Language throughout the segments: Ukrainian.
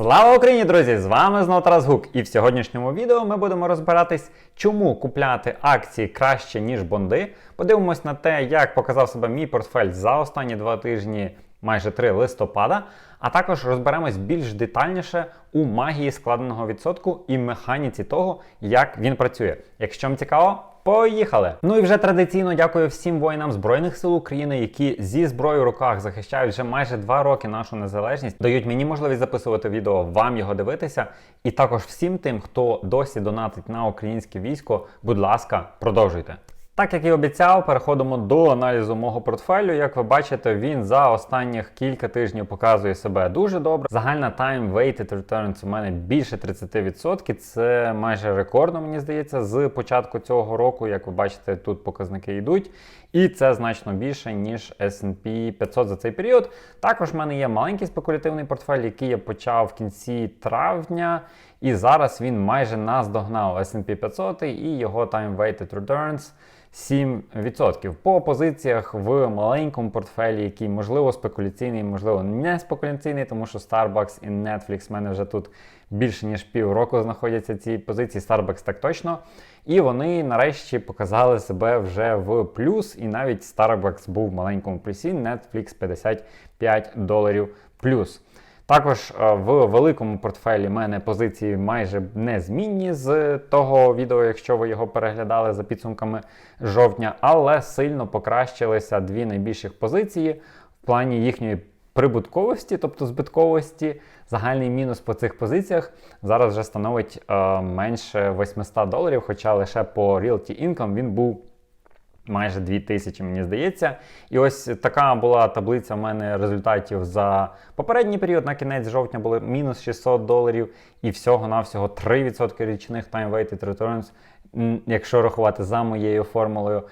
Слава Україні, друзі! З вами знову Тарас Гук. І в сьогоднішньому відео ми будемо розбиратись, чому купляти акції краще, ніж бонди. Подивимось на те, як показав себе мій портфель за останні два тижні, майже 3 листопада. А також розберемось більш детальніше у магії складеного відсотку і механіці того, як він працює. Якщо вам цікаво, Поїхали! Ну і вже традиційно дякую всім воїнам Збройних сил України, які зі зброєю в руках захищають вже майже два роки нашу незалежність, дають мені можливість записувати відео, вам його дивитися. І також всім тим, хто досі донатить на українське військо, будь ласка, продовжуйте. Так як і обіцяв, переходимо до аналізу мого портфелю. Як ви бачите, він за останніх кілька тижнів показує себе дуже добре. Загальна time weighted returns у мене більше 30%. Це майже рекордно, мені здається, з початку цього року. Як ви бачите, тут показники йдуть. І це значно більше, ніж SP 500 за цей період. Також в мене є маленький спекулятивний портфель, який я почав в кінці травня. І зараз він майже наздогнав SP 500 і його time weighted returns 7%. По позиціях в маленькому портфелі, який можливо спекуляційний, можливо, не спекуляційний, тому що Starbucks і Netflix в мене вже тут більше ніж півроку знаходяться ці позиції. Starbucks так точно. І вони нарешті показали себе вже в плюс. І навіть Starbucks був в маленькому плюсі, Netflix 55 доларів плюс. Також е, в великому портфелі в мене позиції майже незмінні з того відео, якщо ви його переглядали за підсумками жовтня, але сильно покращилися дві найбільших позиції в плані їхньої прибутковості, тобто збитковості. Загальний мінус по цих позиціях зараз вже становить е, менше 800 доларів, хоча лише по Realty Income він був майже 2000, мені здається. І ось така була таблиця в мене результатів за попередній період. На кінець жовтня були мінус 600 доларів і всього-навсього 3% річних time-weighted returns, якщо рахувати за моєю формулою.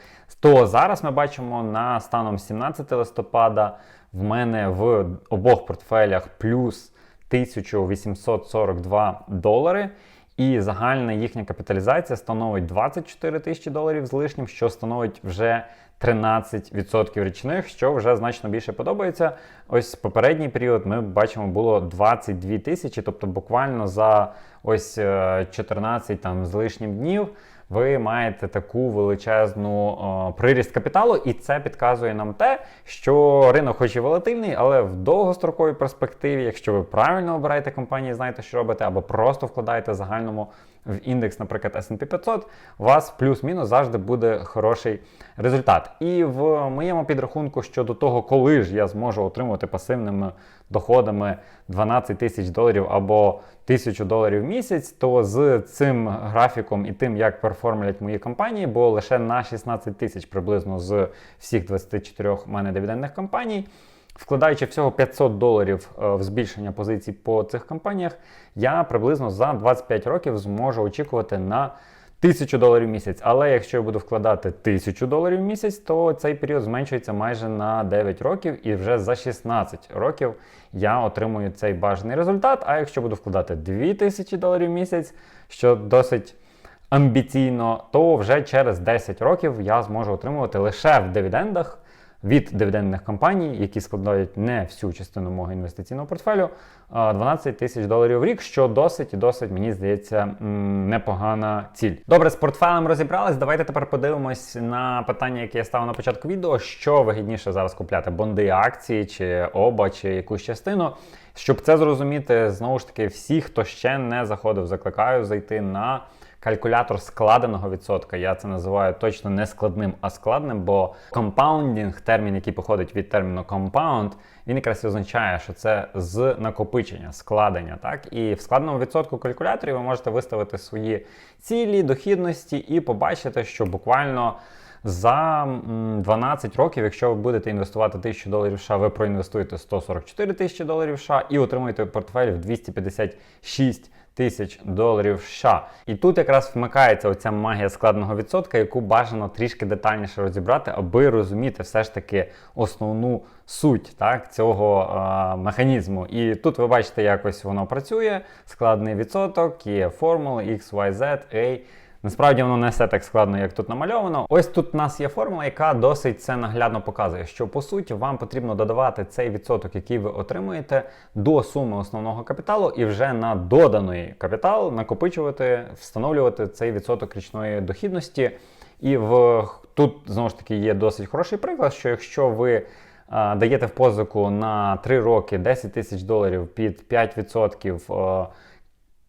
То зараз ми бачимо на станом 17 листопада в мене в обох портфелях плюс 1842 долари. І загальна їхня капіталізація становить 24 тисячі доларів з лишнім, що становить вже 13% річних, що вже значно більше подобається. Ось попередній період ми бачимо було 22 тисячі, тобто буквально за ось 14 е, там з лишнім днів ви маєте таку величезну о, приріст капіталу, і це підказує нам те, що ринок, хоч і волатильний, але в довгостроковій перспективі, якщо ви правильно обираєте компанії, знаєте, що робите, або просто вкладаєте загальному в індекс, наприклад, S&P 500, у вас плюс-мінус завжди буде хороший результат. І в моєму підрахунку щодо того, коли ж я зможу отримувати пасивними доходами 12 тисяч доларів або 1000 доларів в місяць, то з цим графіком і тим, як перформлять мої компанії, бо лише на 16 тисяч приблизно з всіх 24 в мене дивідендних компаній. Вкладаючи всього 500 доларів е, в збільшення позицій по цих компаніях, я приблизно за 25 років зможу очікувати на 1000 доларів в місяць. Але якщо я буду вкладати 1000 доларів в місяць, то цей період зменшується майже на 9 років, і вже за 16 років я отримую цей бажаний результат. А якщо буду вкладати 2000 доларів в місяць, що досить амбіційно, то вже через 10 років я зможу отримувати лише в дивідендах від дивідендних компаній, які складають не всю частину мого інвестиційного портфелю, 12 тисяч доларів в рік, що досить і досить, мені здається, непогана ціль. Добре, з портфелем розібрались. Давайте тепер подивимось на питання, яке я ставив на початку відео: що вигідніше зараз купляти: бонди, акції, чи оба, чи якусь частину. Щоб це зрозуміти, знову ж таки, всі, хто ще не заходив, закликаю зайти на калькулятор складеного відсотка. Я це називаю точно не складним, а складним, бо компаундінг, термін, який походить від терміну compound, він якраз означає, що це з накопичення, складення. Так? І в складеному відсотку калькуляторі ви можете виставити свої цілі, дохідності і побачити, що буквально. За 12 років, якщо ви будете інвестувати 1000 доларів США, ви проінвестуєте 144 тисячі доларів США і отримуєте портфель в 256 тисяч доларів США. І тут якраз вмикається оця магія складного відсотка, яку бажано трішки детальніше розібрати, аби розуміти все ж таки основну суть так, цього е механізму. І тут ви бачите, якось воно працює. Складний відсоток, є формули X, Y, Z, A. Насправді воно не все так складно, як тут намальовано. Ось тут у нас є формула, яка досить це наглядно показує, що по суті вам потрібно додавати цей відсоток, який ви отримуєте, до суми основного капіталу, і вже на доданий капітал накопичувати, встановлювати цей відсоток річної дохідності. І в тут знову ж таки є досить хороший приклад, що якщо ви а, даєте в позику на 3 роки 10 тисяч доларів під 5%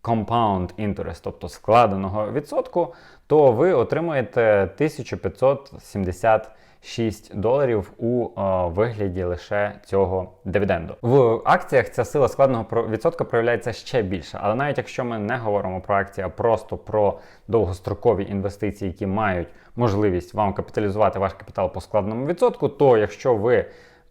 compound interest, тобто складеного відсотку, то ви отримуєте 1576 доларів у е, вигляді лише цього дивіденду. В акціях ця сила складеного про- відсотка проявляється ще більше. Але навіть якщо ми не говоримо про акції, а просто про довгострокові інвестиції, які мають можливість вам капіталізувати ваш капітал по складеному відсотку, то якщо ви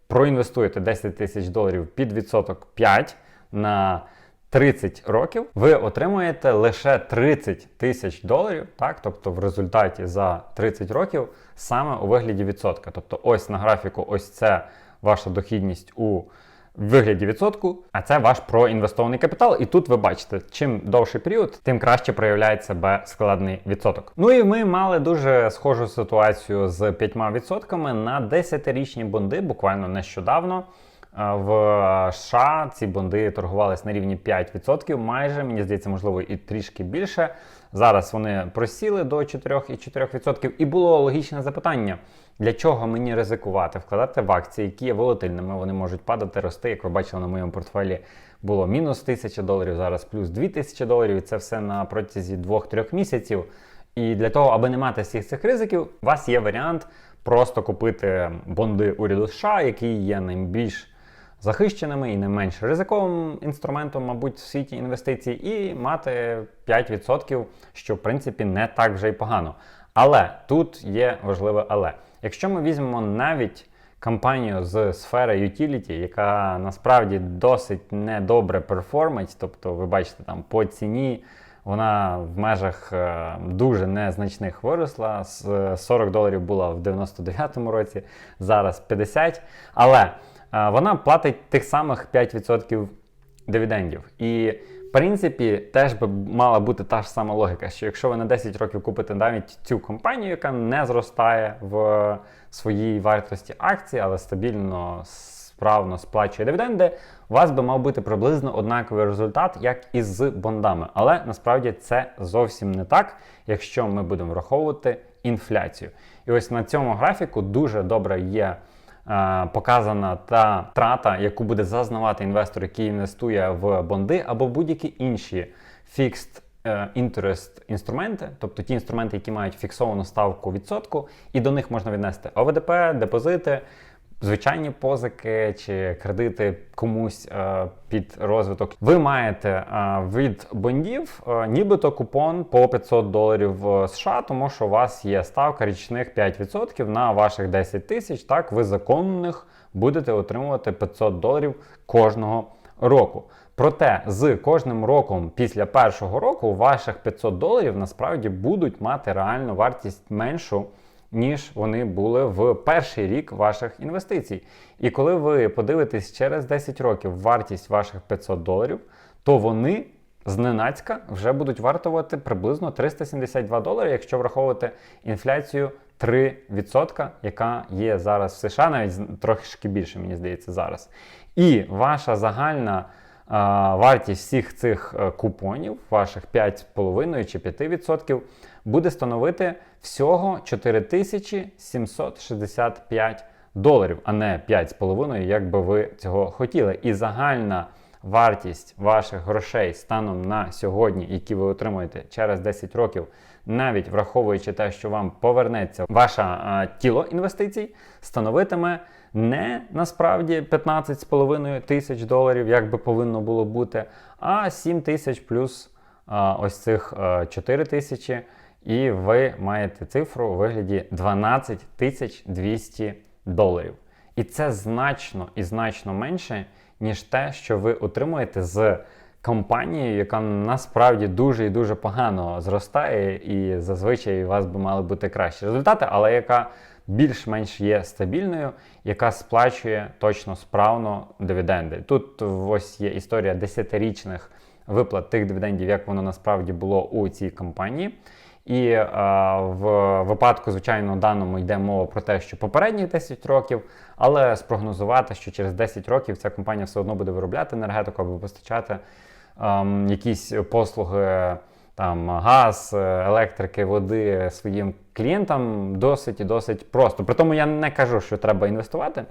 проінвестуєте 10 тисяч доларів під відсоток 5 на 30 років, ви отримуєте лише 30 тисяч доларів, так, тобто в результаті за 30 років саме у вигляді відсотка. Тобто, ось на графіку, ось це ваша дохідність у вигляді відсотку, а це ваш проінвестований капітал. І тут ви бачите, чим довший період, тим краще проявляє себе складний відсоток. Ну і ми мали дуже схожу ситуацію з 5% на 10-річні бонди буквально нещодавно. Е, В США ці бонди торгувались на рівні 5%, майже, мені здається, можливо, і трішки більше. Зараз вони просіли до 4,4%. І було логічне запитання: для чого мені ризикувати, вкладати в акції, які є волатильними, вони можуть падати, рости. Як ви бачили на моєму портфелі, було мінус 1000 доларів, зараз плюс 2000 доларів, і це все на протязі 2-3 місяців. І для того, аби не мати всіх цих ризиків, у вас є варіант просто купити бонди уряду США, які є найбільш захищеними і не менш ризиковим інструментом, мабуть, в світі інвестицій, і мати 5%, що в принципі не так вже й погано. Але тут є важливе але. Якщо ми візьмемо навіть компанію з сфери utility, яка насправді досить недобре перформить, тобто ви бачите там по ціні. Вона в межах е, дуже незначних виросла. З 40 доларів була в 99-му році, зараз 50. Але е, вона платить тих самих 5% дивідендів. І в принципі, теж би мала бути та ж сама логіка, що якщо ви на 10 років купите навіть цю компанію, яка не зростає в своїй вартості акції, але стабільно справно сплачує дивіденди, у вас би мав бути приблизно однаковий результат, як і з бондами. Але насправді це зовсім не так, якщо ми будемо враховувати інфляцію. І ось на цьому графіку дуже добре є. Е, Показана та трата, яку буде зазнавати інвестор, який інвестує в бонди або будь-які інші фікст інтерест інструменти, тобто ті інструменти, які мають фіксовану ставку відсотку, і до них можна віднести ОВДП, депозити, звичайні позики чи кредити комусь е, під розвиток. Ви маєте е, від бондів е, нібито купон по 500 доларів США, тому що у вас є ставка річних 5% на ваших 10 тисяч. Так, ви законних будете отримувати 500 доларів кожного року. Проте з кожним роком після першого року ваших 500 доларів насправді будуть мати реальну вартість меншу ніж вони були в перший рік ваших інвестицій. І коли ви подивитесь через 10 років вартість ваших 500 доларів, то вони зненацька вже будуть вартувати приблизно 372 долари, якщо враховувати інфляцію 3%, яка є зараз в США, навіть трошки більше, мені здається, зараз. І ваша загальна вартість всіх цих е, купонів, ваших 5,5 чи 5%, буде становити всього 4765 доларів, а не 5,5, як би ви цього хотіли. І загальна вартість ваших грошей станом на сьогодні, які ви отримуєте через 10 років, навіть враховуючи те, що вам повернеться ваше тіло інвестицій, становитиме не насправді 15,5 тисяч доларів, як би повинно було бути, а 7 тисяч плюс а, ось цих а, 4 тисячі. І ви маєте цифру у вигляді 12 тисяч 200 доларів. І це значно і значно менше, ніж те, що ви отримуєте з компанією, яка насправді дуже і дуже погано зростає, і зазвичай у вас би мали бути кращі результати, але яка більш-менш є стабільною, яка сплачує точно справно дивіденди. Тут ось є історія десятирічних виплат тих дивідендів, як воно насправді було у цій компанії. І е, в випадку, звичайно, даному йде мова про те, що попередні 10 років, але спрогнозувати, що через 10 років ця компанія все одно буде виробляти енергетику або постачати ем, якісь послуги, там газ, е, електрики, води своїм клієнтам досить і досить просто. При тому я не кажу, що треба інвестувати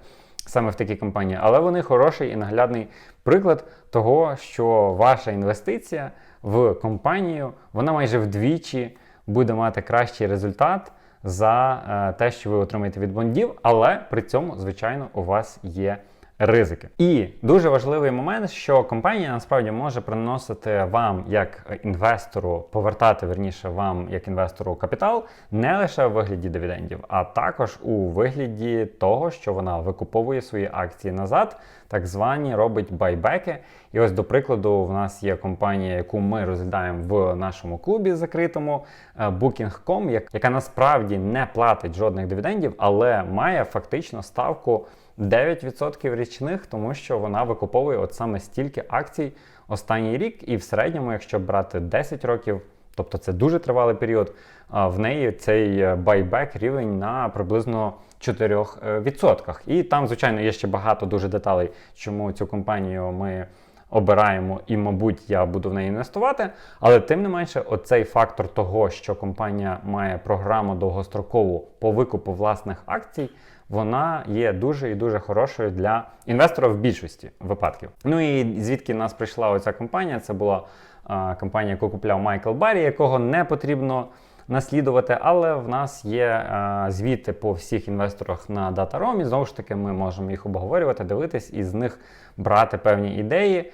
саме в такі компанії, але вони хороший і наглядний приклад того, що ваша інвестиція в компанію вона майже вдвічі буде мати кращий результат за е, те, що ви отримаєте від бондів, але при цьому, звичайно, у вас є ризики. І дуже важливий момент, що компанія насправді може приносити вам як інвестору, повертати верніше вам як інвестору капітал не лише в вигляді дивідендів, а також у вигляді того, що вона викуповує свої акції назад, так звані робить байбеки. І ось, до прикладу, в нас є компанія, яку ми розглядаємо в нашому клубі закритому е, Booking.com, як- яка насправді не платить жодних дивідендів, але має фактично ставку 9% річних, тому що вона викуповує от саме стільки акцій останній рік, і в середньому, якщо брати 10 років, тобто це дуже тривалий період, в неї цей е, байбек рівень на приблизно 4%. І там, звичайно, є ще багато дуже деталей, чому цю компанію ми обираємо, і, мабуть, я буду в неї інвестувати. Але тим не менше, оцей фактор того, що компанія має програму довгострокову по викупу власних акцій, вона є дуже і дуже хорошою для інвестора в більшості випадків. Ну і звідки нас прийшла оця компанія? Це була а, компанія, яку купляв Майкл Баррі, якого не потрібно наслідувати, але в нас є е, звіти по всіх інвесторах на DataRom, і знову ж таки ми можемо їх обговорювати, дивитись і з них брати певні ідеї. Е,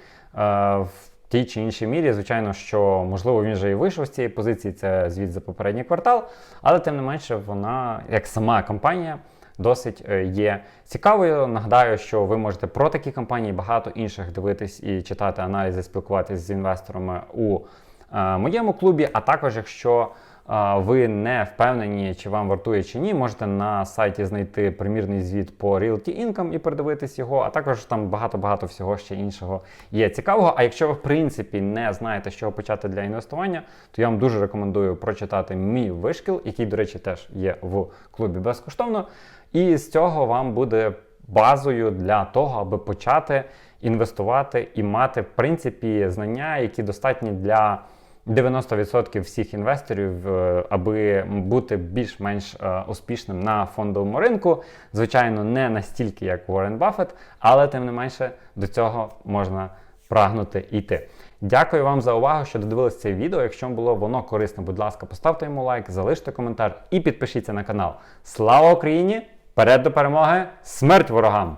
в тій чи іншій мірі, звичайно, що можливо він вже і вийшов з цієї позиції, це звіт за попередній квартал, але тим не менше, вона, як сама компанія, досить е, є цікавою. Нагадаю, що ви можете про такі компанії багато інших дивитись і читати аналізи, спілкуватися з інвесторами у моєму клубі. А також, якщо ви не впевнені, чи вам вартує чи ні, можете на сайті знайти примірний звіт по Realty Income і передивитись його, а також там багато-багато всього ще іншого є цікавого. А якщо ви в принципі не знаєте, з чого почати для інвестування, то я вам дуже рекомендую прочитати мій вишкіл, який, до речі, теж є в клубі безкоштовно. І з цього вам буде базою для того, аби почати інвестувати і мати в принципі знання, які достатні для 90% всіх інвесторів, е, аби бути більш-менш е, успішним на фондовому ринку. Звичайно, не настільки, як Уоррен Баффет, але тим не менше до цього можна прагнути йти. Дякую вам за увагу, що додивились це відео. Якщо було воно корисне, будь ласка, поставте йому лайк, залиште коментар і підпишіться на канал. Слава Україні! Вперед до перемоги! Смерть ворогам!